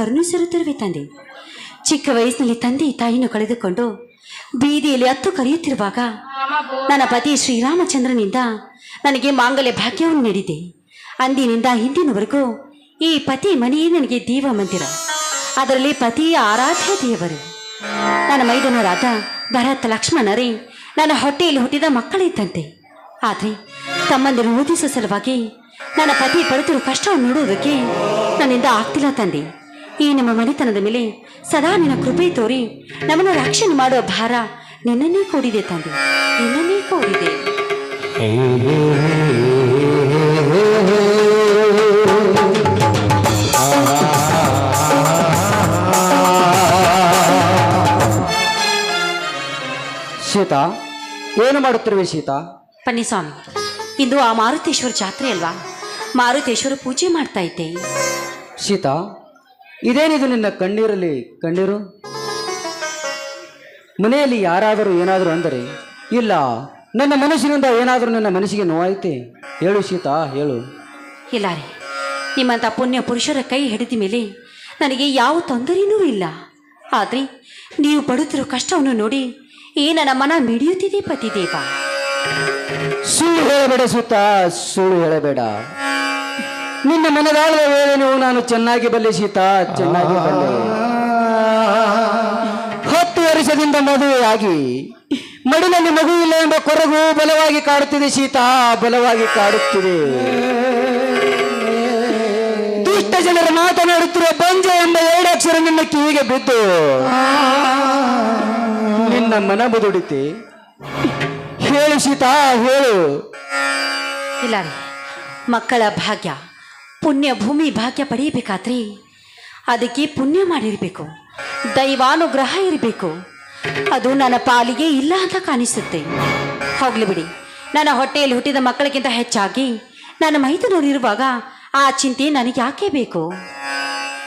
ಕರುಣಿಸಿರುತ್ತಿರುವೆ ತಂದೆ. ಚಿಕ್ಕ ವಯಸ್ಸಿನಲ್ಲಿ ತಂದೆ ತಾಯಿಯನ್ನು ಕಳೆದುಕೊಂಡು ಬೀದಿಯಲ್ಲಿ ಹತ್ತು ಕರೆಯುತ್ತಿರುವಾಗ ನನ್ನ ಪತಿ ಶ್ರೀರಾಮಚಂದ್ರನಿಂದ ನನಗೆ ಮಾಂಗಲ್ಯ ಭಾಗ್ಯವನ್ನು ನೀಡಿದೆ. ಅಂದಿನಿಂದ ಹಿಂದಿನವರೆಗೂ ಈ ಪತಿ ಮನೆಯೇ ನನಗೆ ದೇವ ಮಂದಿರ ಅದರಲ್ಲಿ ಪತಿಯ ಆರಾಧ್ಯ ದೇವರು. ನನ್ನ ಮೈದನರಾದ ಭರತ್ ಲಕ್ಷ್ಮಣರೇ, ನನ್ನ ಹೊಟ್ಟೆಯಲ್ಲಿ ಹುಟ್ಟಿದ ಮಕ್ಕಳಿದ್ದಂತೆ ಆದರೆ ತಮ್ಮಂದಿರು ಓದಿಸುವ ಸಲುವಾಗಿ ನನ್ನ ಪತಿ ಪಡೆದಿರುವ ಕಷ್ಟವನ್ನು ನೋಡುವುದಕ್ಕೆ ನನ್ನಿಂದ ಆಗ್ತಿಲ್ಲ ತಂದೆ. ಈ ನಮ್ಮ ಮನೆತನದ ಮೇಲೆ ಸದಾ ನಿನ್ನ ಕೃಪೆ ತೋರಿ ನಮ್ಮನ್ನು ರಕ್ಷಣೆ ಮಾಡುವ ಭಾರ ನಿನ್ನನ್ನೇ ಕೂಡಿದೆ ತಂದೆ ನಿನ್ನನ್ನೇ ಕೂಡಿದೆ. ಸೀತಾ ಏನು ಮಾಡುತ್ತಿರುವೆ ಸೀತಾ? ಪನ್ನಿಸ್ವಾಮಿ ಇಂದು ಆ ಮಾರುತೇಶ್ವರ ಜಾತ್ರೆ ಅಲ್ವಾ? ಮಾರುತೇಶ್ವರ ಪೂಜೆ ಮಾಡ್ತಾ ಇದ್ದೆ. ಸೀತಾ ಇದೇನಿದು ನಿನ್ನ ಕಣ್ಣೀರಲ್ಲಿ ಕಣ್ಣೀರು? ಮನೆಯಲ್ಲಿ ಯಾರಾದರೂ ಏನಾದರೂ ಅಂದರೆ ಇಲ್ಲ ನನ್ನ ಮನಸ್ಸಿನಿಂದ ಏನಾದರೂ ನನ್ನ ಮನಸ್ಸಿಗೆ ನೋವಾಯಿತೆ? ಹೇಳು ಸೀತಾ ಹೇಳು. ಇಲ್ಲ ರೀ ನಿಮ್ಮಂಥ ಪುಣ್ಯ ಪುರುಷರ ಕೈ ಹಿಡಿದ ಮೇಲೆ ನನಗೆ ಯಾವ ತೊಂದರೆಯೂ ಇಲ್ಲ. ಆದರೆ ನೀವು ಪಡುತ್ತಿರೋ ಕಷ್ಟವನ್ನು ನೋಡಿ ಈ ನನ್ನ ಮನ ಮಿಡಿಯುತ್ತಿದೆ ಪತಿದೇವ. ಸುಳ್ಳು ಹೇಳಬೇಡ ಸೂತ ಸುಳ್ಳು ಹೇಳಬೇಡ. ನಿನ್ನ ಮನದಾಳದ ವೇದನೆಯು ನಾನು ಚೆನ್ನಾಗಿ ಬಲ್ಲೆ ಸೀತಾ ಚೆನ್ನಾಗಿ ಬಲ್ಲೆ. ಹತ್ತು ವರ್ಷದಿಂದ ಮದುವೆಯಾಗಿ ಮಡಿಲಲ್ಲಿ ಮಗು ಇಲ್ಲ ಎಂಬ ಕೊರಗು ಬಲವಾಗಿ ಕಾಡುತ್ತಿದೆ ಸೀತಾ ಬಲವಾಗಿ ಕಾಡುತ್ತಿದೆ. ದುಷ್ಟ ಜನರ ಮಾತನಾಡುತ್ತಿರುವ ಬಂಜ ಎಂಬ ಎರಡು ಅಕ್ಷರ ನಿನ್ನ ಕಿವಿಗೆ ಬಿದ್ದು ನಿನ್ನ ಮನ ಬದುಡಿತಿ ಹೇಳು ಸೀತಾ ಹೇಳು. ಇಲ್ಲ ಮಕ್ಕಳ ಭಾಗ್ಯ. ಪುಣ್ಯ ಭೂಮಿ ಭಾಗ್ಯ ಪಡೆಯಬೇಕಾದ್ರೆ ಅದಕ್ಕೆ ಪುಣ್ಯ ಮಾಡಿರಬೇಕು. ದೈವಾನುಗ್ರಹ ಇರಬೇಕು. ಅದು ನನ್ನ ಪಾಲಿಗೆ ಇಲ್ಲ ಅಂತ ಕಾಣಿಸುತ್ತೆ. ಹೋಗ್ಲಿ ಬಿಡಿ. ನನ್ನ ಹೊಟ್ಟೆಯಲ್ಲಿ ಹುಟ್ಟಿದ ಮಕ್ಕಳಿಗಿಂತ ಹೆಚ್ಚಾಗಿ ನನ್ನ ಮೈದನೂರಿರುವಾಗ ಆ ಚಿಂತೆ ನನಗೆ ಯಾಕೆ ಬೇಕು?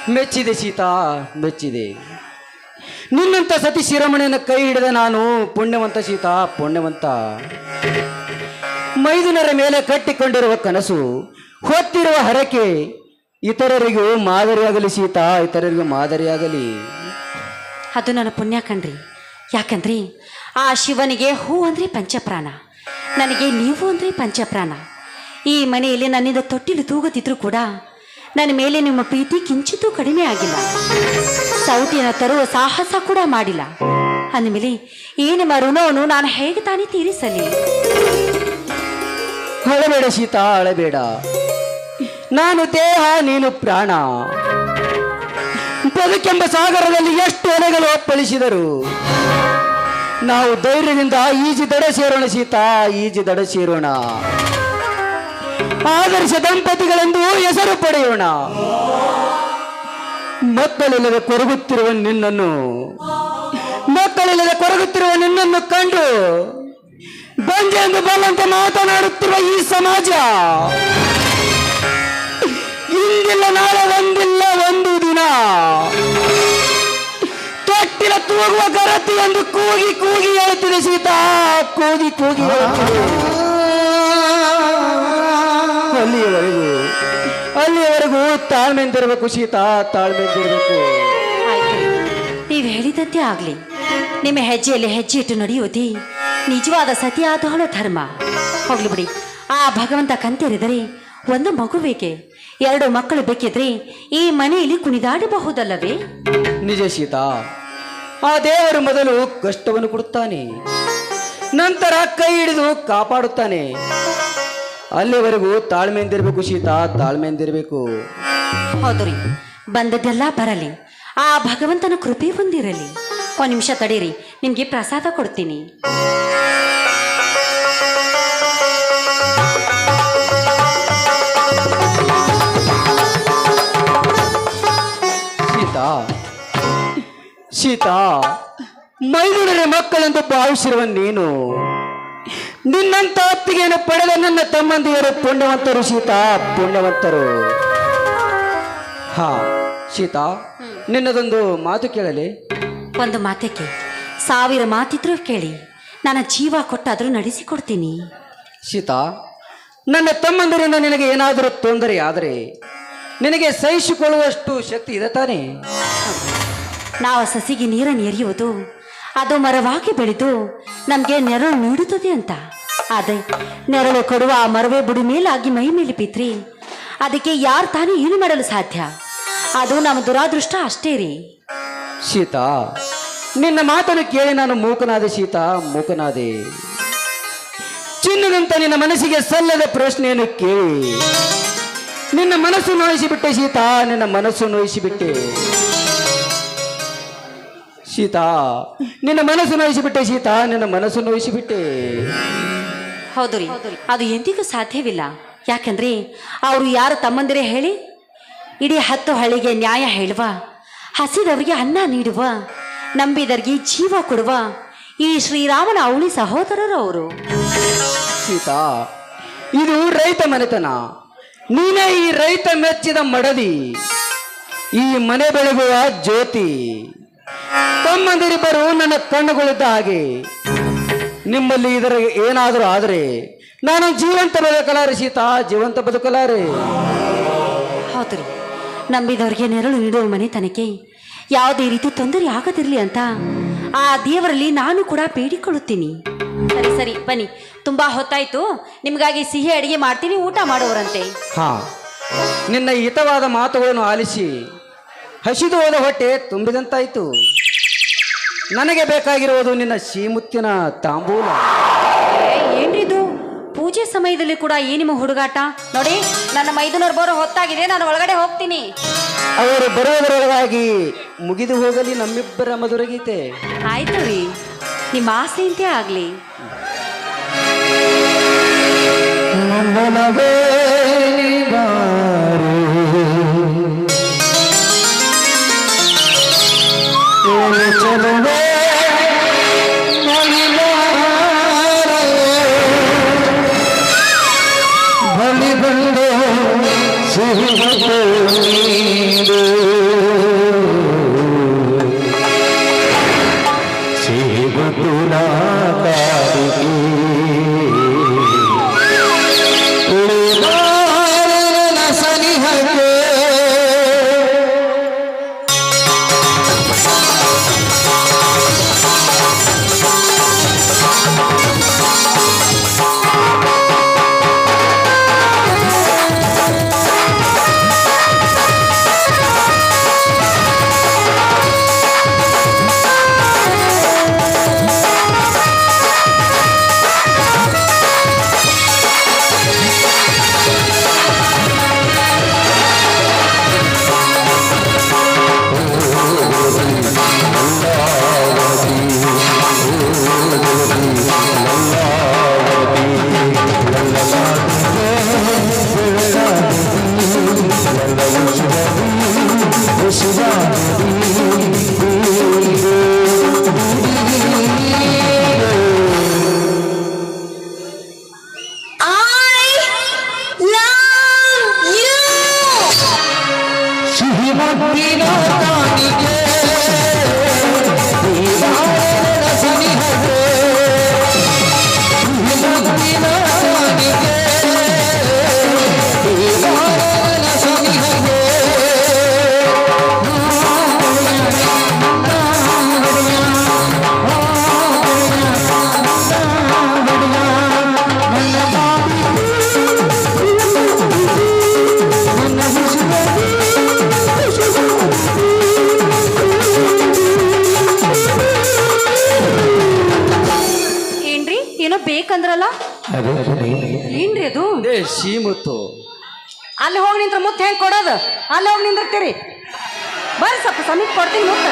ಮೆಚ್ಚಿದೆ ಸೀತಾ, ಮೆಚ್ಚಿದೆ. ನಿನ್ನಂತ ಸತಿ ಶಿರಮಣೆಯನ್ನು ಕೈ ಹಿಡಿದ ನಾನು ಪುಣ್ಯವಂತ ಸೀತಾ, ಪುಣ್ಯವಂತ. ಮೈದುನರ ಮೇಲೆ ಕಟ್ಟಿಕೊಂಡಿರುವ ಕನಸು ಹೊತ್ತಿರುವ ಹರಕೆ ಇತರರಿಗೂ ಮಾದರಿಯಾಗಲಿ ಸೀತಾ ಇತರರಿಗೂ ಮಾದರಿಯಾಗಲಿ. ಅದು ನನ್ನ ಪುಣ್ಯ ಕಣ್ರಿ. ಯಾಕಂದ್ರೆ? ಆ ಶಿವನಿಗೆ ಹೂ ಅಂದ್ರೆ ಪಂಚಪ್ರಾಣ ನನಗೆ ನೀವು ಅಂದ್ರೆ ಪಂಚಪ್ರಾಣ. ಈ ಮನೆಯಲ್ಲಿ ನನ್ನಿಂದ ತೊಟ್ಟಿಲು ತೂಗುತ್ತಿದ್ರು ಕೂಡ ನನ್ನ ಮೇಲೆ ನಿಮ್ಮ ಪ್ರೀತಿ ಕಿಂಚಿತೂ ಕಡಿಮೆ ಆಗಿಲ್ಲ. ಸೌತಿಯನ್ನು ತರುವ ಸಾಹಸ ಕೂಡ ಮಾಡಿಲ್ಲ. ಅಂದಮೇಲೆ ಈ ನಿಮ್ಮ ಋಣವನ್ನು ನಾನು ಹೇಗೆ ತಾನೇ ತೀರಿಸಲಿ? ಅಳಬೇಡ ಸೀತಾ ಅಳಬೇಡ. ನಾನು ದೇಹ, ನೀನು ಪ್ರಾಣ. ಬದುಕೆಂಬ ಸಾಗರದಲ್ಲಿ ಎಷ್ಟು ಎಲೆಗಳು ಅಪ್ಪಳಿಸಿದರು ನಾವು ಧೈರ್ಯದಿಂದ ಈಜಿ ದಡ ಸೇರೋಣ ಸೀತಾ, ಈಜಿ ದಡ ಸೇರೋಣ. ಆದರ್ಶ ದಂಪತಿಗಳೆಂದು ಹೆಸರು ಪಡೆಯೋಣ. ಮಕ್ಕಳಿಲ್ಲದೆ ಕೊರಗುತ್ತಿರುವ ನಿನ್ನನ್ನು, ಮಕ್ಕಳಿಲ್ಲದೆ ಕೊರಗುತ್ತಿರುವ ನಿನ್ನನ್ನು ಕಂಡು ಬಂಜೆ ಎಂದು ಬಲ್ಲಂತೆ ಮಾತನಾಡುತ್ತಿರುವ ಈ ಸಮಾಜ. ಇಂದಿಲ್ಲ ನಾಳೆ ಒಂದಿಲ್ಲ ಒಂದು ದಿನ. ತೊಟ್ಟಿರ ತೂಗುವ ಕರತಿ ಎಂದು ಕೂಗಿ ಕೂಗಿ ಹೇಳುತ್ತಿದೆ ಸೀತಾ. ಕೂಗಿ ಕೂಗಿ ಅಲ್ಲಿಯವರೆಗೂ ಅಲ್ಲಿಯವರೆಗೂ ತಾಳ್ಮೆಂದಿರಬೇಕು ಸೀತಾ ತಾಳ್ಮೆಂದಿರಬೇಕು ನೀವು ಹೇಳಿದಂತೆ ಆಗಲಿ. ನಿಮ್ಮ ಹೆಜ್ಜೆಯಲ್ಲಿ ಹೆಜ್ಜೆ ಇಟ್ಟು ನಡೆಯುವುದೇ ನಿಜವಾದ ಸತಿಯಾದವಳ ಧರ್ಮ. ಹೋಗ್ಲಿ ಬಿಡಿ. ಆ ಭಗವಂತ ಕಂತೆರಿದರೆ ಒಂದು ಮಗುವಿಗೆ ಎರಡು ಮಕ್ಕಳು ಬೇಕಿದ್ರೆ ಈ ಮನೆಯಲ್ಲಿ ಕುಣಿದಾಡಬಹುದಲ್ಲವೇ? ನಿಜ ಸೀತಾ ಆ ದೇವರು ಮೊದಲು ಕಷ್ಟವನ್ನು ಕೊಡುತ್ತಾನೆ ನಂತರ ಕೈ ಹಿಡಿದು ಕಾಪಾಡುತ್ತಾನೆ. ಅಲ್ಲಿವರೆಗೂ ತಾಳ್ಮೆಯಿಂದಿರಬೇಕು ಸೀತಾ ತಾಳ್ಮೆಯಿಂದಿರಬೇಕು. ಹೌದು ರೀ ಬಂದದ್ದೆಲ್ಲ ಬರಲಿ. ಆ ಭಗವಂತನ ಕೃಪೆ ಹೊಂದಿರಲಿ. ಒಂದು ನಿಮಿಷ ತಡೀರಿ ನಿಮಗೆ ಪ್ರಸಾದ ಕೊಡ್ತೀನಿ. ಸೀತಾ ಮೈದುನರ ಮಕ್ಕಳೆಂದು ಭಾವಿಸಿರುವ ನೀನು ನಿನ್ನಂತ ಅತ್ತಿಗೆಯನ್ನು ಪಡೆದ ನನ್ನ ತಮ್ಮಂದಿಯರು ಪುಣ್ಯವಂತರು ಸೀತಾ ಪುಣ್ಯವಂತರು. ಹಾ ಸೀತಾ ನಿನ್ನದೊಂದು ಮಾತು ಕೇಳಲಿ. ಒಂದು ಮಾತಕ್ಕೆ ಸಾವಿರ ಮಾತಿದ್ರೂ ಕೇಳಿ. ನನ್ನ ಜೀವ ಕೊಟ್ಟಾದರೂ ನಡೆಸಿಕೊಡ್ತೀನಿ. ಸೀತಾ ನನ್ನ ತಮ್ಮಂದಿರಿಂದ ನಿನಗೆ ಏನಾದರೂ ತೊಂದರೆ ಆದರೆ ನಿನಗೆ ಸಹಿಸಿಕೊಳ್ಳುವಷ್ಟು ಶಕ್ತಿ ಇದೆ ತಾನೇ? ನಾವು ಸಸಿಗೆ ನೀರನ್ನು ಎರೆಯುವುದು, ಅದು ಮರವಾಗಿ ಬೆಳೆದು ನಮಗೆ ನೆರಳು ನೀಡುತ್ತದೆ ಅಂತ. ಅದೇ ನೆರಳು ಕೊಡುವ ಆ ಮರವೇ ಬುಡಿ ಮೇಲಾಗಿ ಮೈ ಮೇಲೆ ಬಿದ್ರಿ ಅದಕ್ಕೆ ಯಾರು ತಾನೇ ಏನು ಮಾಡಲು ಸಾಧ್ಯ? ಅದು ನಮ್ಮ ದುರಾದೃಷ್ಟ ಅಷ್ಟೇ ರೀ. ಸೀತಾ, ನಿನ್ನ ಮಾತನ್ನು ಕೇಳಿ ನಾನು ಮೂಕನಾದೆ ಸೀತಾ, ಮೂಕನಾದೆ. ಚಿನ್ನದಂತ ನಿನ್ನ ಮನಸ್ಸಿಗೆ ಸಲ್ಲದ ಪ್ರಶ್ನೆಯನ್ನು ಕೇಳಿ. ನಿನ್ನ ಮನಸ್ಸು ನೋಯಿಸಿಬಿಟ್ಟೆ ಸೀತಾ, ನಿನ್ನ ಮನಸ್ಸು ನೋಯಿಸಿಬಿಟ್ಟೆ. ಸೀತಾ ನಿನ್ನ ಮನಸ್ಸು ನೋಯಿಸಿಬಿಟ್ಟೆ ಸೀತಾ ನಿನ್ನ ಮನಸ್ಸು ನೋಯಿಸಿಬಿಟ್ಟೆ. ಹೌದು ರೀ. ಅದು ಎಂದಿಗೂ ಸಾಧ್ಯವಿಲ್ಲ. ಯಾಕಂದ್ರೆ ಅವರು ಯಾರು ತಮ್ಮಂದಿರೇ ಹೇಳಿ ಇಡೀ ಹತ್ತು ಹಳ್ಳಿಗೆ ನ್ಯಾಯ ಹೇಳುವ ಹಸಿದವರಿಗೆ ಅನ್ನ ನೀಡುವ ನಂಬಿದರಿಗೆ ಜೀವ ಕೊಡುವ ಈ ಶ್ರೀರಾಮನ ಅವಳಿ ಸಹೋದರರು ಅವರು. ಸೀತಾ ಇದು ರೈತ ಮನೆತನ. ನೀನೇ ಈ ರೈತ ಮೆಚ್ಚಿದ ಮಡದಿ. ಈ ಮನೆ ಬೆಳಗುವ ಜ್ಯೋತಿ. ತಮ್ಮಂದಿರಿಬ್ಬರು ನನ್ನ ಕಣ್ಣುಗಳಿದ್ದ ಹಾಗೆ. ನಿಮ್ಮಲ್ಲಿ ಇದರ ಏನಾದರೂ ಆದರೆ ನಾನು ಜೀವಂತ ಬದುಕಲಾರೆ ಸೀತಾ ಜೀವಂತ ಬದುಕಲಾರೆ. ಹೌದು ರೀ ನಂಬಿದವ್ರಿಗೆ ನೆರಳು ನೀಡುವ ಮನೆತನಕ್ಕೆ ಯಾವುದೇ ರೀತಿ ತೊಂದರೆ ಆಗದಿರಲಿ ಅಂತ ಆ ದೇವರಲ್ಲಿ ನಾನು ಕೂಡ ಬೇಡಿಕೊಳ್ಳುತ್ತೀನಿ. ಸರಿ ಸರಿ ಬನ್ನಿ. ತುಂಬಾ ಹೊತ್ತಾಯ್ತು. ನಿಮಗಾಗಿ ಸಿಹಿ ಅಡಿಗೆ ಮಾಡ್ತೀನಿ ಊಟ ಮಾಡುವರಂತೆ ಹಾ. ನಿನ್ನ ಹಿತವಾದ ಮಾತುಗಳನ್ನು ಆಲಿಸಿ ಹಸಿದು ಹೋದ ಹೊಟ್ಟೆ ತುಂಬಿದಂತಾಯ್ತು. ನನಗೆ ಬೇಕಾಗಿರುವುದು ನಿನ್ನ ಶ್ರೀಮುತ್ತಿನ ತಾಂಬೂಲ. ಏನಿದು ಏನ್ರಿದು? ಪೂಜೆ ಸಮಯದಲ್ಲಿ ಕೂಡ ಈ ನಿಮ್ಮ ಹುಡುಗಾಟ? ನೋಡಿ ನನ್ನ ಮೈದುನರು ಬರೋ ಹೊತ್ತಾಗಿದೆ ನಾನು ಒಳಗಡೆ ಹೋಗ್ತೀನಿ. ಅವರು ಬರೋದರೊಳಗಾಗಿ ಮುಗಿದು ಹೋಗಲಿ ನಮ್ಮಿಬ್ಬರ ಮಧುರಗೀತೆ. ಆಯ್ತು ರೀ. ನಿಮ್ಮ ಆಸೆಯಂತೆ ಆಗ್ಲಿ. श्रीमती रानी ಮುತ್ತೆ ಹೆಂಗ್ ಕೊಡೋದು? ಅಲ್ಲಿ ಹೋಗಿ ನಿಂದಿರ್ತೀರಿ. ಬರ್ರಿ ಸ್ವಲ್ಪ ಸಮೀಪ ಕೊಡ್ತೀನಿ ಮುತ್ತ.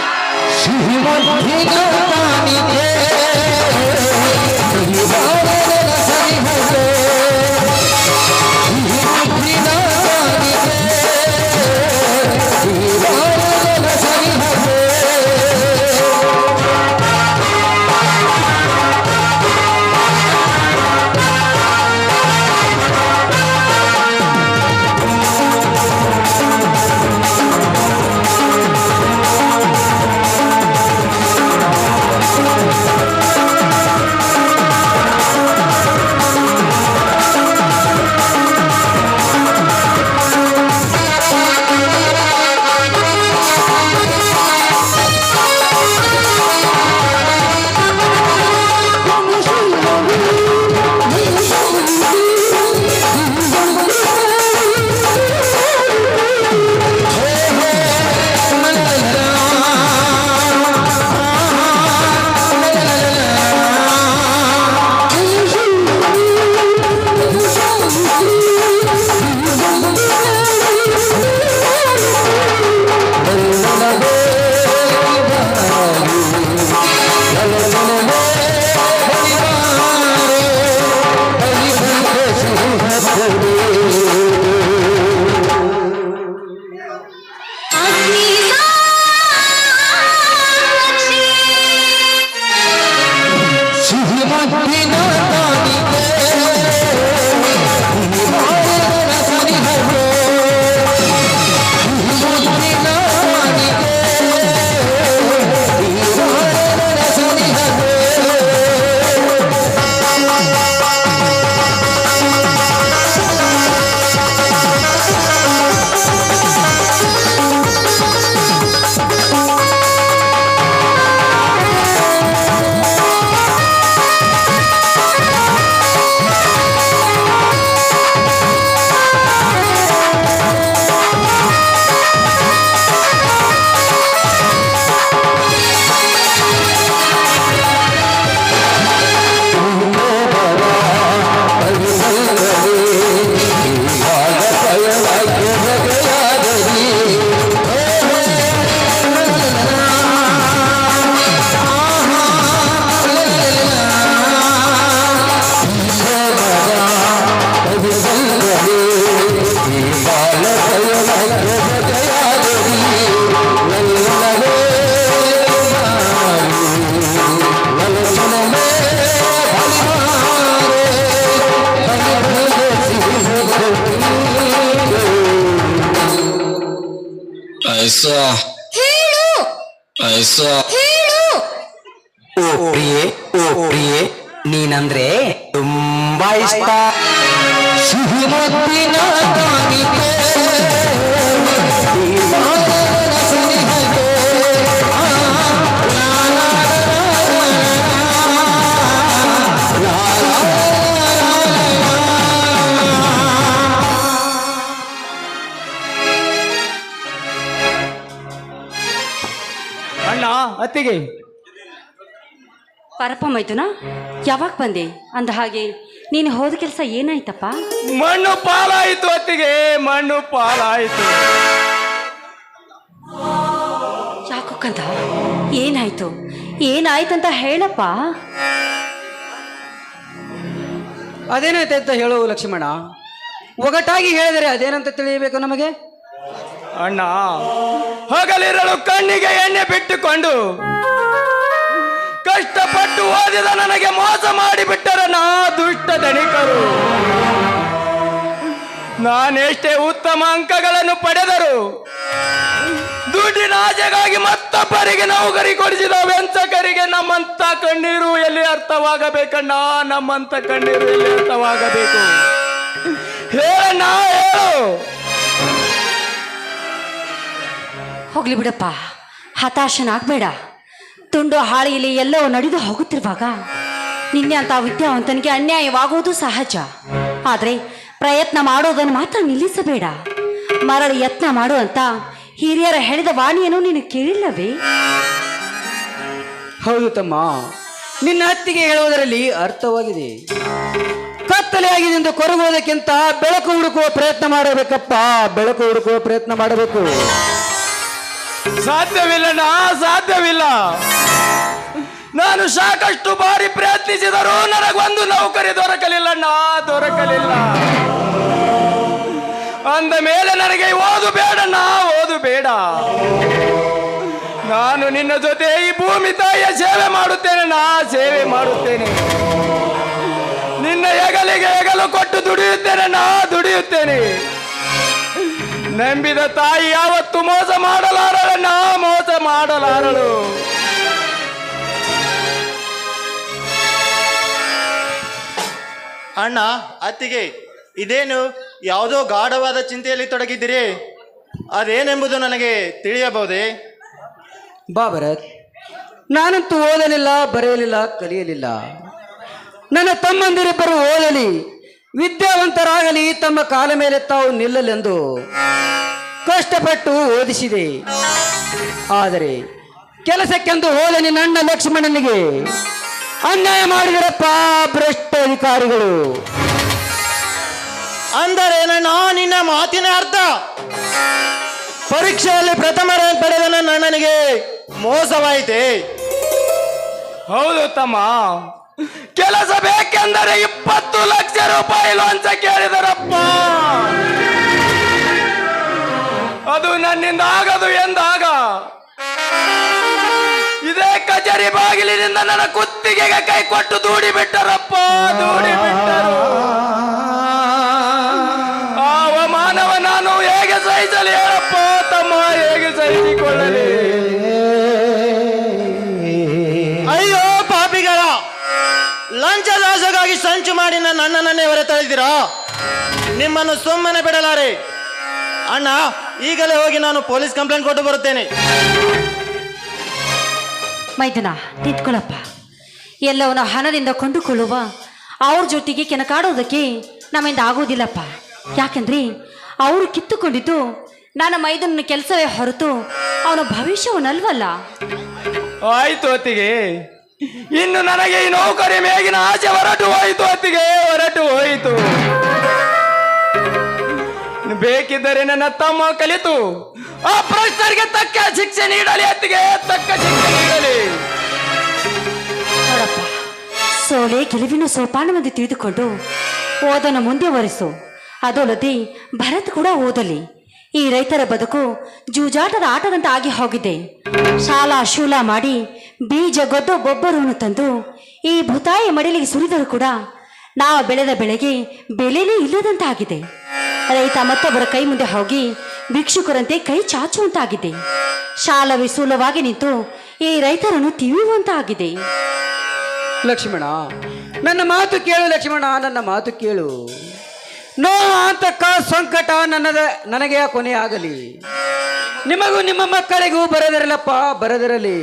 uh, ಅತ್ತಿಗೆ. ಪರಪ ಮೈದುನ ಯಾವಾಗ ಬಂದೆ? ಅಂದ ಹಾಗೆ ನೀನು ಹೋದ ಕೆಲಸ ಏನಾಯ್ತಪ್ಪ? ಮಣ್ಣು ಪಾಲಾಯಿತು ಅತ್ತಿಗೆ ಮಣ್ಣು ಪಾಲಾಯಿತು. ಯಾಕೋ ಕಂದ ಏನಾಯ್ತು? ಏನಾಯ್ತಂತ ಹೇಳಪ್ಪ. ಅದೇನಾಯ್ತು ಅಂತ ಹೇಳು ಲಕ್ಷ್ಮಣ? ಒಗಟಾಗಿ ಹೇಳಿದರೆ ಅದೇನಂತ ತಿಳಿಯಬೇಕು ನಮಗೆ? ಅಣ್ಣ. ಹಗಲಿರಲು ಕಣ್ಣಿಗೆ ಎಣ್ಣೆ ಬಿಟ್ಟುಕೊಂಡು ಕಷ್ಟಪಟ್ಟು ಓದಿದ ನನಗೆ ಮೋಸ ಮಾಡಿಬಿಟ್ಟರಣ್ಣ ದುಷ್ಟ ಧನಿಕರು ನಾನೆಷ್ಟೇ ಉತ್ತಮ ಅಂಕಗಳನ್ನು ಪಡೆದರು ದುಡ್ಡಿನ ಆಸೆಗಾಗಿ ಮತ್ತೊಬ್ಬರಿಗೆ ನೌಕರಿ ಕೊಡಿಸಿದ ವೆಂಚಕರಿಗೆ ನಮ್ಮಂತ ಕಣ್ಣೀರು ಎಲ್ಲಿ ಅರ್ಥವಾಗಬೇಕಣ್ಣ? ನಮ್ಮಂತ ಕಣ್ಣೀರು ಎಲ್ಲಿ ಅರ್ಥವಾಗಬೇಕು? ಹೇಳಣ್ಣ, ಹೇಳು. ಹೋಗ್ಲಿ ಬಿಡಪ್ಪ. ಹತಾಶನಾಗಬೇಡ. ತುಂಡು ಹಾಳಿಯಲ್ಲಿ ಎಲ್ಲವೂ ನಡೆದು ಹೋಗುತ್ತಿರುವಾಗ ನಿನ್ನೆ ಅಂತ ವಿದ್ಯಾವಂತನಿಗೆ ಅನ್ಯಾಯವಾಗುವುದು ಸಹಜ. ಆದರೆ ಪ್ರಯತ್ನ ಮಾಡೋದನ್ನು ಮಾತ್ರ ನಿಲ್ಲಿಸಬೇಡ. ಮರಳಿ ಯತ್ನ ಮಾಡು ಅಂತ ಹಿರಿಯರ ಹೇಳಿದ ವಾಣಿಯನ್ನು ನೀನು ಕೇಳಿಲ್ಲವೇ? ಹೌದು ತಮ್ಮ. ನಿನ್ನ ಹತ್ತಿಗೆ ಹೇಳುವುದರಲ್ಲಿ ಅರ್ಥವಾಗಿದೆ. ಕತ್ತಲೆಯಾಗಿದೆ ಎಂದು ಕೊರಗುವುದಕ್ಕಿಂತ ಬೆಳಕು ಹುಡುಕುವ ಪ್ರಯತ್ನ ಮಾಡಬೇಕಪ್ಪ. ಬೆಳಕು ಹುಡುಕುವ ಪ್ರಯತ್ನ ಮಾಡಬೇಕು. ಸಾಧ್ಯವಿಲ್ಲಣ್ಣ, ಸಾಧ್ಯವಿಲ್ಲ. ನಾನು ಸಾಕಷ್ಟು ಬಾರಿ ಪ್ರಯತ್ನಿಸಿದರೂ ನನಗೊಂದು ನೌಕರಿ ದೊರಕಲಿಲ್ಲಣ್ಣ, ದೊರಕಲಿಲ್ಲ. ಅಂದ ಮೇಲೆ ನನಗೆ ಓದು ಬೇಡಣ್ಣ, ಓದು ಬೇಡ. ನಾನು ನಿನ್ನ ಜೊತೆ ಈ ಭೂಮಿ ತಾಯಿಯ ಸೇವೆ ಮಾಡುತ್ತೇನೆ ನಾ ಸೇವೆ ಮಾಡುತ್ತೇನೆ. ನಿನ್ನ ಹೆಗಲಿಗೆ ಹೆಗಲು ಕೊಟ್ಟು ದುಡಿಯುತ್ತೇನೆ ನಾ ದುಡಿಯುತ್ತೇನೆ. ನಂಬಿದ ತಾಯಿ ಯಾವತ್ತು ಮೋಸ ಮಾಡಲಾರಳಣ್ಣ ಮೋಸ ಮಾಡಲಾರಳು. ಅಣ್ಣ ಅತ್ತಿಗೆ ಇದೇನು ಯಾವುದೋ ಗಾಢವಾದ ಚಿಂತೆಯಲ್ಲಿ ತೊಡಗಿದ್ದೀರಿ? ಅದೇನೆಂಬುದು ನನಗೆ ತಿಳಿಯಬಹುದೇ? ಬಾ ಭರತ್. ನಾನಂತೂ ಓದಲಿಲ್ಲ ಬರೆಯಲಿಲ್ಲ ಕಲಿಯಲಿಲ್ಲ. ನನ್ನ ತಮ್ಮಂದಿರಿಬ್ಬರು ಓದಲಿ. ವಿದ್ಯಾವಂತರಾಗಲಿ ತಮ್ಮ ಕಾಲ ಮೇಲೆ ತಾವು ನಿಲ್ಲಲೆಂದು ಕಷ್ಟಪಟ್ಟು ಓದಿಸಿದೆ. ಆದರೆ ಕೆಲಸಕ್ಕೆಂದು ಹೋದ ನನ್ನ ಲಕ್ಷ್ಮಣನಿಗೆ. ಅನ್ಯಾಯ ಮಾಡಿದರಪ್ಪ ಭ್ರಷ್ಟ ಅಧಿಕಾರಿಗಳು. ಅಂದರೇನಣ್ಣ ನಿನ್ನ ಮಾತಿನ ಅರ್ಥ. ಪರೀಕ್ಷೆಯಲ್ಲಿ ಪ್ರಥಮ ರ್ಯಾಂಕ್ ಪಡೆದ ನನ್ನ ಅಣ್ಣನಿಗೆ ಮೋಸವಾಯಿತೆ. ಹೌದು ತಮ್ಮ. ಕೆಲಸ ಬೇಕೆಂದರೆ ಇಪ್ಪತ್ತು ಲಕ್ಷ ರೂಪಾಯಿ ಲಂಚ ಕೇಳಿದರಪ್ಪ. ಅದು ನನ್ನಿಂದ ಆಗದು ಎಂದಾಗ ಇದೇ ಕಚೇರಿ ಬಾಗಿಲಿನಿಂದ ನನ್ನ ಕುತ್ತಿಗೆಗೆ ಕೈ ಕೊಟ್ಟು ದೂಡಿ ಬಿಟ್ಟರಪ್ಪ, ದೂಡಿ ಬಿಟ್ಟರು. ಆ ಅವಮಾನವ ನಾನು ಹೇಗೆ ಸಹಿಸಲಿ ಹೇಳಪ್ಪ, ತಮ್ಮ ಹೇಗೆ ಸಹಿಸಿಕೊಳ್ಳಲಿ? ಲಂಚದಾಸಗಾಗಿ ಸಂಚು ಮಾಡಿ ನನ್ನ ಅಣ್ಣನನ್ನೇ ಹೊರತಳಿದಿರಾ ನಿಮ್ಮನ್ನು ಸುಮ್ಮನೆ ಬಿಡಲಾರೆ. ಅಣ್ಣ ಈಗಲೇ ಹೋಗಿ ನಾನು ಪೊಲೀಸ್ ಕಂಪ್ಲೇಂಟ್ ಕೊಟ್ಟು ಬರುತ್ತೇನೆ. ಮೈದನ ನಿಂತ್ಕೊಳ್ಳಪ್ಪ ಎಲ್ಲವನ್ನು ಹಣದಿಂದ ಕೊಂಡುಕೊಳ್ಳುವ ಅವ್ರ ಜೊತೆಗೆ ಕೆನಕಾಡೋದಕ್ಕೆ ನಮ್ಮಿಂದ ಆಗೋದಿಲ್ಲಪ್ಪ. ಯಾಕಂದ್ರೆ ಅವರು ಕಿತ್ತುಕೊಂಡಿದ್ದು ನನ್ನ ಮೈದನ ಕೆಲಸವೇ ಹೊರತು ಅವನ ಭವಿಷ್ಯವನ್ನಲ್ವಲ್ಲ? ಆಯ್ತು ಅತ್ತಿಗೆ. ಇನ್ನು ನನಗೆ ಈ ನೌಕರಿ ಮೇಗಿನ ಆಸೆ ಹೊರಟು ಹೋಯಿತು ಅತ್ತಿಗೆ, ಹೊರಟು ಹೋಯಿತು. ಬೇಕಿದ್ದರೆ ನನ್ನ ತಮ್ಮ ಕಲಿತು. ಆ ಪ್ರಶ್ನರಿಗೆ ತಕ್ಕ ಶಿಕ್ಷೆ ನೀಡಲಿ ಅತ್ತಿಗೆ, ತಕ್ಕ ಶಿಕ್ಷೆ ನೀಡಲಿ. ಸೋಲೆ ಗೆಲುವಿನ ಸೋಪಾನವೆಂದು ತಿಳಿದುಕೊಂಡು ಓದನ ಮುಂದೆ ಒರೆಸು. ಅದಲ್ಲದೆ ಭರತ್ ಕೂಡ ಓದಲಿ. ಈ ರೈತರ ಬದುಕು ಜೂಜಾಟದ ಆಟದಂತೆ ಆಗಿ ಹೋಗಿದೆ. ಶಾಲಾ ಶೂಲ ಮಾಡಿ ಬೀಜ ಗೊದ್ದು ಗೊಬ್ಬರವನ್ನು ತಂದು ಈ ಭೂತಾಯಿ ಮಡಿಲಿಗೆ ಸುರಿದರೂ ಕೂಡ ನಾವು ಬೆಳೆದ ಬೆಳೆಗೆ ಬೆಲೆನೇ ಇಲ್ಲದಂತಾಗಿದೆ. ರೈತ ಮತ್ತೊಬ್ಬರ ಕೈ ಮುಂದೆ ಹೋಗಿ ಭಿಕ್ಷುಕರಂತೆ ಕೈ ಚಾಚುವಂತಾಗಿದೆ. ಶಾಲ ವಿಸೂಲವಾಗಿ ನಿಂತು ಈ ರೈತರನ್ನು ತಿವಿಯುವಂತಾಗಿದೆ ಲಕ್ಷ್ಮಣ, ನನ್ನ ಮಾತು ಕೇಳು ಲಕ್ಷ್ಮಣ, ನನ್ನ ಮಾತು ಕೇಳು. ನೋ ಅಂತಕ್ಕ ಸಂಕಟ ನನ್ನದ ನನಗೆ ಕೊನೆ ಆಗಲಿ. ನಿಮಗೂ ನಿಮ್ಮ ಮಕ್ಕಳಿಗೂ ಬರದಿರಲಪ್ಪ, ಬರದಿರಲಿ.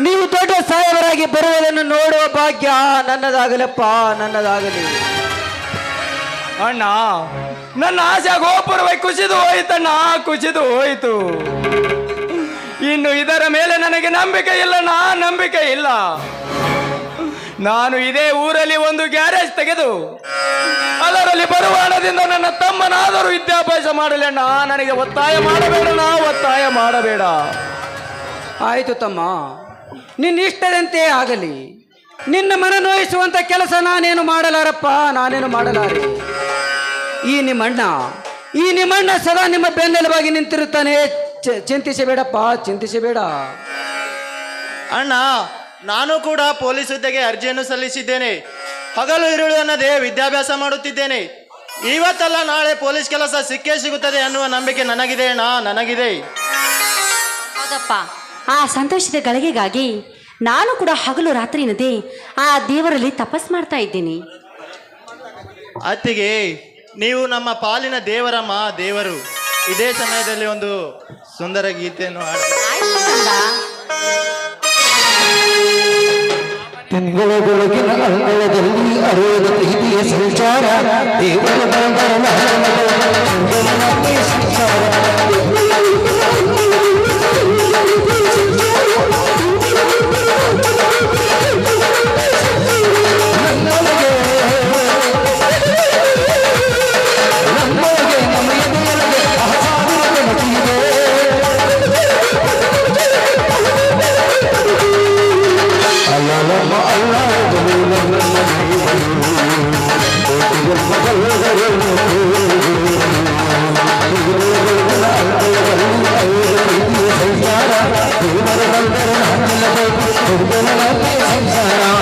ನೀವು ದೊಡ್ಡ ಸಾಹೇಬರಾಗಿ ಬರುವುದನ್ನು ನೋಡುವ ಭಾಗ್ಯ ನನ್ನದಾಗಲಪ್ಪ, ನನ್ನದಾಗಲಿ. ಅಣ್ಣ, ನನ್ನ ಆಸೆ ಗೋಪುರವೇ ಕುಸಿದು ಹೋಯ್ತಣ್ಣ, ಕುಸಿದು ಹೋಯಿತು. ಇನ್ನು ಇದರ ಮೇಲೆ ನನಗೆ ನಂಬಿಕೆ ಇಲ್ಲ, ನಾ ನಂಬಿಕೆ ಇಲ್ಲ. ನಾನು ಇದೇ ಊರಲ್ಲಿ ಒಂದು ಗ್ಯಾರೇಜ್ ತೆಗೆದು ಅದರಲ್ಲಿ ಬರುವ ಹಣದಿಂದ ನನ್ನ ತಮ್ಮನಾದರೂ ವಿದ್ಯಾಭ್ಯಾಸ ಮಾಡಲಿ ಅಣ್ಣ ನನಗೆ ಒತ್ತಾಯ ಮಾಡಬೇಡ ನಾ ಒತ್ತಾಯ ಮಾಡಬೇಡ. ಆಯಿತು ತಮ್ಮ ನಿನ್ನ ಇಷ್ಟದಂತೆ ಆಗಲಿ. ನಿನ್ನ ಮನ ನೋಯಿಸುವಂತ ಕೆಲಸ ನಾನೇನು ಮಾಡಲಾರಪ್ಪ? ನಾನೇನು ಮಾಡಲಾರೆ? ಈ ನಿಮ್ಮಣ್ಣ ಈ ನಿಮ್ಮಣ್ಣ ಸದಾ ನಿಮ್ಮ ಬೆನ್ನೆಲುಬಾಗಿ ನಿಂತಿರುತ್ತಾನೆ. ಚಿಂತಿಸಬೇಡಪ್ಪ, ಚಿಂತಿಸಬೇಡ. ಅಣ್ಣ ನಾನು ಕೂಡ ಪೊಲೀಸ್ ಹುದ್ದೆಗೆ ಅರ್ಜಿಯನ್ನು ಸಲ್ಲಿಸಿದ್ದೇನೆ. ಹಗಲು ಇರುಳು ಅನ್ನದೇ ವಿದ್ಯಾಭ್ಯಾಸ ಮಾಡುತ್ತಿದ್ದೇನೆ. ಇವತ್ತಲ್ಲ ನಾಳೆ ಪೊಲೀಸ್ ಕೆಲಸ ಸಿಕ್ಕೇ ಸಿಗುತ್ತದೆ ಅನ್ನುವ ನಂಬಿಕೆ ನನಗಿದೆ ಅಣ್ಣ ನನಗಿದೆ. ಹೌದಪ್ಪ. ಆ ಸಂತೋಷದ ಗಳಿಗೆಗಾಗಿ ನಾನು ಕೂಡ ಹಗಲು ರಾತ್ರಿ ನದಿ ಆ ದೇವರಲ್ಲಿ ತಪಸ್ ಮಾಡ್ತಾ ಇದ್ದೀನಿ. ಅತ್ತಿಗೆ ನೀವು ನಮ್ಮ ಪಾಲಿನ ದೇವರಮ್ಮ ದೇವರು. ಇದೇ ಸಮಯದಲ್ಲಿ ಒಂದು ಸುಂದರ ಗೀತೆಯನ್ನು ಹಾಡ್ತಾರೆ. ತಿಂಗಳ ಬೆಳಗಿನ ಅಂಗಳದಲ್ಲಿ ಅರಿಯದ ಪ್ರೀತಿಯ ಸಂಚಾರ ದೇವರ ಬರಬರಲ సంసారా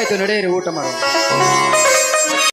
ಆಯ್ತು ನಡೆಯಿರಿ ಊಟ ಮಾಡೋಣ.